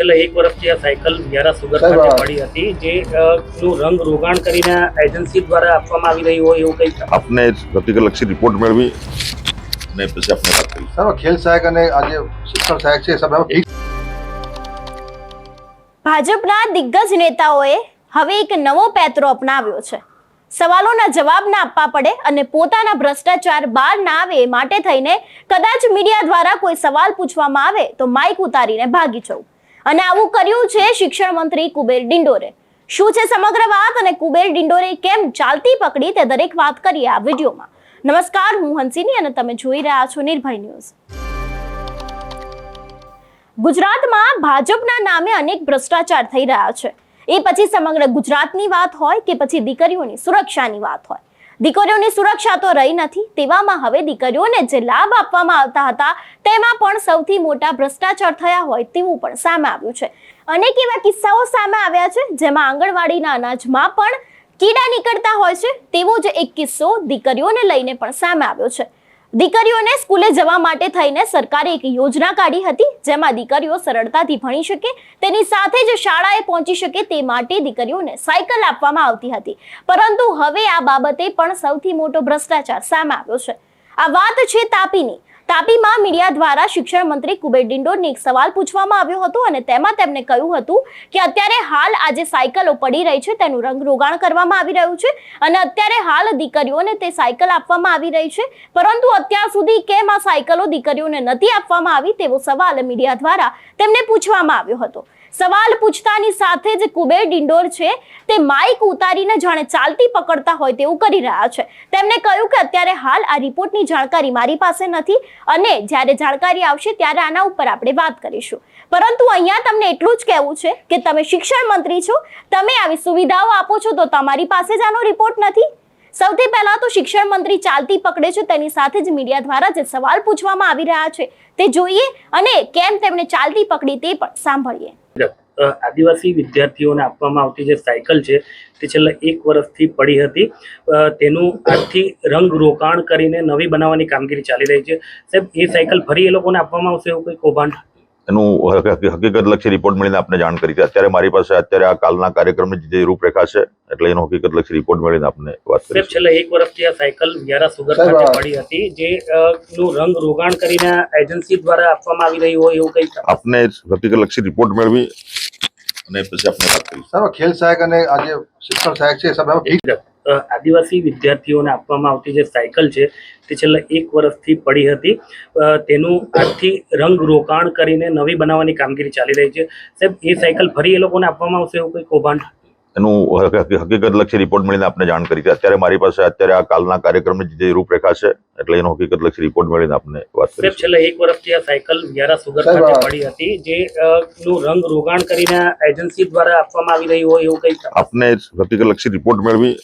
છેલ્લા એક વર્ષથી આ સાયકલ વ્યારા સુગર ખાતે પડી હતી જે નું રંગ રોગાણ કરીને એજન્સી દ્વારા આપવામાં આવી રહી હોય એવું કંઈ? આપને લક્ષી રિપોર્ટ મેળવી ને પછી આપણે વાત કરી. સર ખેલ સહાયક અને આજે શિક્ષણ સહાયક છે સાહેબ ભાજપના દિગ્ગજ નેતાઓએ હવે એક નવો પેત્રો અપનાવ્યો છે. સવાલોના જવાબ ના આપવા પડે અને પોતાના ભ્રષ્ટાચાર બહાર ના આવે માટે થઈને કદાચ મીડિયા દ્વારા કોઈ સવાલ પૂછવામાં આવે તો માઇક ઉતારીને ભાગી જવું. અને આવું કર્યું છે શિક્ષણ મંત્રી કુબેર ડિંડોરે. શું છે સમગ્ર વાત અને કુબેર ડિંડોરે કેમ ચાલતી પકડી તે દરેક વાત કરીએ આ વિડીયોમાં. નમસ્કાર, હું હંસિની અને તમે જોઈ રહ્યા છો નિર્ભય ન્યૂઝ. ગુજરાતમાં ભાજપના નામે અનેક ભ્રષ્ટાચાર થઈ રહ્યા છે. એ પછી સમગ્ર ગુજરાતની વાત હોય કે પછી દીકરીઓની સુરક્ષાની વાત હોય. દીકરીઓની સુરક્ષા તો રહી નથી. તેવામાં હવે દીકરીઓને જે લાભ આપવામાં આવતા હતા, તેમાં પણ સૌથી મોટા ભ્રષ્ટાચાર થયા હોય તેવું પણ સામે આવ્યું છે. અનેક એવા કિસ્સાઓ સામે આવ્યા છે, જેમાં આંગણવાડીના અનાજમાં પણ કીડા નીકળતા હોય છે, તેવો જ એક કિસ્સો દીકરીઓને લઈને પણ સામે આવ્યો છે. દીકરીઓને સ્કૂલે જવા માટે થઈને સરકારે એક યોજના કાઢી હતી, જેમાં દીકરીઓ સરળતાથી ભણી શકે, તેની સાથે જ શાળાએ પહોંચી શકે તે માટે દીકરીઓને સાયકલ આપવામાં આવતી હતી. પરંતુ હવે આ બાબતે પણ સૌથી મોટો ભ્રષ્ટાચાર સામે આવ્યો છે. આ વાત છે તાપીની. તાપીમાં મીડિયા દ્વારા શિક્ષણ મંત્રી કુબેર ડિંડોરને એક સવાલ પૂછવામાં આવ્યો હતો અને તેમાં તેમણે કહ્યું હતું કે અત્યારે હાલ આ જે સાયકલો પડી રહી છે, તેનું રંગ રોગાણ કરવામાં આવી રહ્યું છે અને અત્યારે હાલ દીકરીઓને તે સાયકલ આપવામાં આવી રહી છે. પરંતુ અત્યાર સુધી કેમ આ સાયકલો દીકરીઓને નથી આપવામાં આવી તેવો સવાલ મીડિયા દ્વારા તેમને પૂછવામાં આવ્યો હતો. સવાલ પૂછતાની સાથે જ કુબેર ડિંડોર છે તે માઇક ઉતારીને જાણે ચાલતી પકડતા હોય તેવું કરી રહ્યા છે. તેમણે કહ્યું કે અત્યારે હાલ આ રિપોર્ટની જાણકારી મારી પાસે નથી અને જ્યારે જાણકારી આવશે ત્યારે આના ઉપર આપણે વાત કરીશું. પરંતુ અહીંયા તમને એટલું જ કહેવું છે કે તમે શિક્ષણ મંત્રી છો, તમે આવી સુવિધાઓ આપો છો તો તમારી પાસે જ આનો રિપોર્ટ નથી. સૌથી પહેલા તો શિક્ષણ મંત્રી ચાલતી પકડે છે તેની સાથે જ મીડિયા દ્વારા જે સવાલ પૂછવામાં આવી રહ્યા છે તે જોઈએ અને કેમ તેમણે ચાલતી પકડી તે પણ સાંભળીએ. આદિવાસી વિદ્યાર્થીઓને આપવામાં આવતી જે સાયકલ છે, તે છેલ્લા એક વર્ષથી પડી હતી. તેનું આજથી રંગ રોકાણ કરીને નવી બનાવવાની કામગીરી ચાલી રહી છે. સાહેબ, એ સાયકલ ફરી એ લોકોને આપવામાં આવશે એવું કોઈ કૌભાંડ? એનું હકીકતલક્ષી રિપોર્ટ મળીને આપને જાણ કરી છે અત્યારે મારી પાસે અત્યારે આ કાલના કાર્યક્રમની જે રૂપરેખા છે એટલે એનો હકીકતલક્ષી રિપોર્ટ મળીને આપને વાત કરી છેલ્લા એક વર્ષથી આ સાયકલ વ્યારા સુગર ખાતે પડી હતી જે નું રંગ રોગાણ કરીને એજન્સી દ્વારા આપવામાં આવી રહી હોય એવું કંઈ આપને હકીકતલક્ષી રિપોર્ટ મેળવી અને પછી આપણે વાત કરી સાહેબ ખેલ સહાયક અને આજે શિક્ષણ સહાયક છે ફિક્સ અ, આદિવાસી વિદ્યાર્થીઓને આપવામાં આવતી જે સાયકલ છે તે છેલ્લા એક વર્ષથી પડી હતી. તેનું આજથી રંગ રોકાણ કરીને નવી બનાવવાની કામગીરી ચાલી રહી છે. સાહેબ એ સાયકલ ફરી એ લોકોને આપવામાં આવશે એવું કોઈ કૌભાંડ? એનું હકીકતલક્ષી રિપોર્ટ મળીને આપને જાણ કરી છે. અત્યારે મારી પાસે અત્યારે આ કાલના કાર્યક્રમની જે રૂપરેખા છે એટલે એનો હકીકતલક્ષી રિપોર્ટ મળીને આપને વાત કરી છેલ્લા એક વર્ષથી આ સાયકલ વ્યારા સુગર ખાતે પડી હતી. જે નું રંગ રોગાણ કરીને એજન્સી દ્વારા આપવામાં આવી રહી હોય એવું કંઈ આપને હકીકતલક્ષી રિપોર્ટ મેળવી.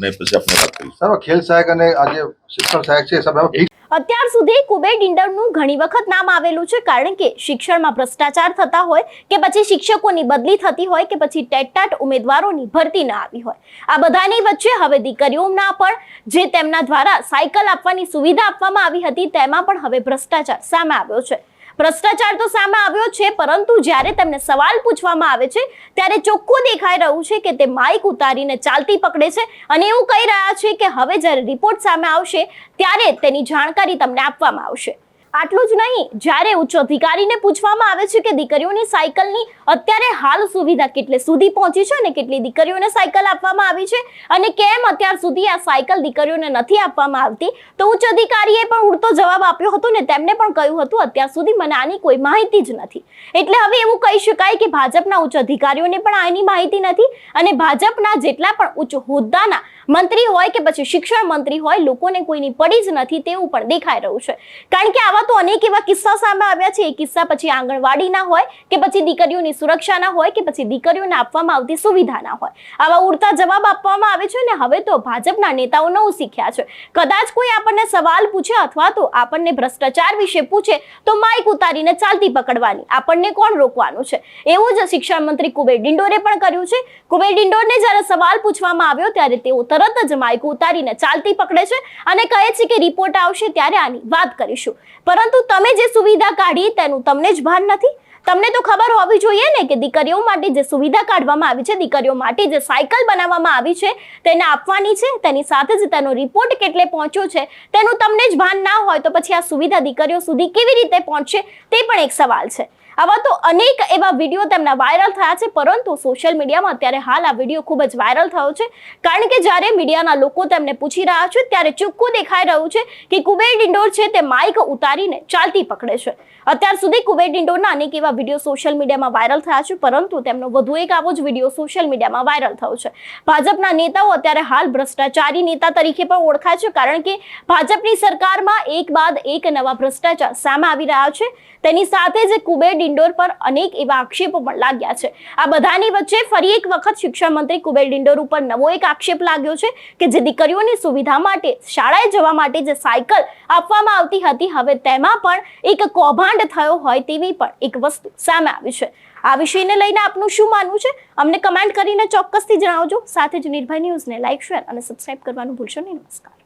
અને પછી આપણે વાત કરીશું. ખેલ સહાયક અને આજે શિક્ષણ સહાયક છે સાહેબ અત્યાર સુધી કુબેર ડિંડરનું ઘણી વખત નામ આવેલું છે કારણ કે શિક્ષણમાં ભ્રષ્ટાચાર થતા હોય કે પછી શિક્ષકોની બદલી થતી હોય કે પછી ટેટટાટ ઉમેદવારોની ભરતી ના આવી હોય. આ બધાની વચ્ચે હવે દીકરીઓના પણ જે તેમના દ્વારા સાયકલ આપવાની સુવિધા આપવામાં આવી હતી તેમાં પણ હવે ભ્રષ્ટાચાર સામે આવ્યો છે. ભ્રષ્ટાચાર તો સામે આવ્યો છે, પરંતુ જ્યારે તેમને સવાલ પૂછવામાં આવે છે, ત્યારે ચોખ્ખું દેખાઈ રહ્યું છે કે તે માઇક ઉતારીને ચાલતી પકડે છે અને એવું કહી રહ્યા છે કે હવે જ્યારે રિપોર્ટ સામે આવશે, ત્યારે તેની જાણકારી તમને આપવામાં આવશે. આટલું જ નહીં, જ્યારે ઉચ્ચ અધિકારીને પૂછવામાં આવે છે કે દીકરીઓની સાયકલની અત્યારે હાલ સુવિધા કેટલે સુધી પહોંચી છે અને કેટલી દીકરીઓને સાયકલ આપવામાં આવી છે અને કેમ અત્યાર સુધી આ સાયકલ દીકરીઓને નથી આપવામાં આવતી, તો ઉચ્ચ અધિકારીએ પણ ઉડતો જવાબ આપ્યો હતો ને તેમને પણ કહ્યું હતું, અત્યાર સુધી મને આની કોઈ માહિતી જ નથી. એટલે હવે એવું કહી શકાય કે ભાજપના ઉચ્ચ અધિકારીઓને પણ આની માહિતી નથી અને ભાજપના જેટલા પણ ઉચ્ચ હોદ્દાના મંત્રી હોય કે પછી શિક્ષણ મંત્રી હોય, લોકોને કોઈની પડી જ નથી તેવું પણ દેખાઈ રહ્યું છે. કારણ કે આવા તો અનેક એવા કિસ્સા સામે આવ્યા છે. એ કિસ્સા પછી આંગણવાડીના હોય કે પછી દીકરીઓની સુરક્ષાના હોય કે પછી દીકરીઓને આપવામાં આવતી સુવિધાના હોય. આવા ઉડતા જવાબ આપવામાં આવે છે ને હવે તો ભાજપના નેતાઓ નવું શીખ્યા છે. કદાચ કોઈ આપણને સવાલ પૂછે અથવા તો આપણને ભ્રષ્ટાચાર વિશે પૂછે તો માઇક ઉતારીને ચાલતી પકડવાની. આપણને કોણ રોકવાનું છે? એવું જ શિક્ષણ મંત્રી કુબેર ડિંડોરે પણ કર્યું છે. કુબેર ડિંડોરને જ્યારે સવાલ પૂછવામાં આવ્યો ત્યારે તેઓ તરત જ માઇક ઉતારીને ચાલતી પકડે છે અને કહે છે કે રિપોર્ટ આવશે ત્યારે આની વાત કરીશું. પરંતુ તમે જે સુવિધા કાઢી તેનું તમને જ ભાન નથી. તમને તો ખબર હોવી જોઈએ ને કે દીકરીઓ માટે જે સુવિધા કાઢવામાં આવી છે, દીકરીઓ માટે જે સાયકલ બનાવવામાં આવી છે, તેને આપવાની છે, તેની સાથે જ તેનો રિપોર્ટ કેટલે પહોંચ્યો છે, તેનું તમને જ ભાન ના હોય તો પછી આ સુવિધા દીકરીઓ સુધી કેવી રીતે પહોંચશે, તે પણ એક સવાલ છે. આવા તો અનેક એવા વીડિયો તેમના વાયરલ થયા છે, પરંતુ સોશિયલ મીડિયામાં અત્યારે હાલ આ વીડિયો ખૂબ જ વાયરલ થયો છે. કારણ કે જ્યારે મીડિયાના લોકો તેમને પૂછી રહ્યા છે, ત્યારે ચોખ્ખું દેખાઈ રહ્યું છે કે કુબેર ડિંડોર છે તે માઇક ઉતારીને ચાલતી પકડે છે. અત્યાર સુધી કુબેર ડિંડોરના અનેક એવા વીડિયો સોશિયલ મીડિયામાં વાયરલ થયા છે, પરંતુ તેમનો વધુ એક આવો જ વીડિયો સોશિયલ મીડિયામાં વાયરલ થયો છે. ભાજપના નેતાઓ અત્યારે હાલ ભ્રષ્ટાચારી નેતા તરીકે પણ ઓળખાય છે, કારણ કે ભાજપની સરકારમાં એક બાદ એક નવા ભ્રષ્ટાચાર સામે આવી રહ્યા છે. તેની સાથે જ કુબેર ડિંડોર પર અનેક એવા આક્ષેપો પણ લાગ્યા છે. આ બધાની વચ્ચે ફરી એક વખત શિક્ષણ મંત્રી કુબેર ડિંડોર ઉપર નવો એક આક્ષેપ લાગ્યો છે કે જે દીકરીઓની સુવિધા માટે, શાળાએ જવા માટે જે સાયકલ આપવામાં આવતી હતી, હવે તેમાં પણ એક કૌભાંડ થયો હોય તેવી પણ એક વસ્તુ સામે આવી છે. આ વિષયને લઈને આપનું શું માનવું છે? અમને કમેન્ટ કરીને ચોક્કસથી જણાવજો. સાથે જ નિર્ભય ન્યૂઝને લાઇક શેર અને સબસ્ક્રાઇબ કરવાનું ભૂલશો નહીં. નમસ્કાર.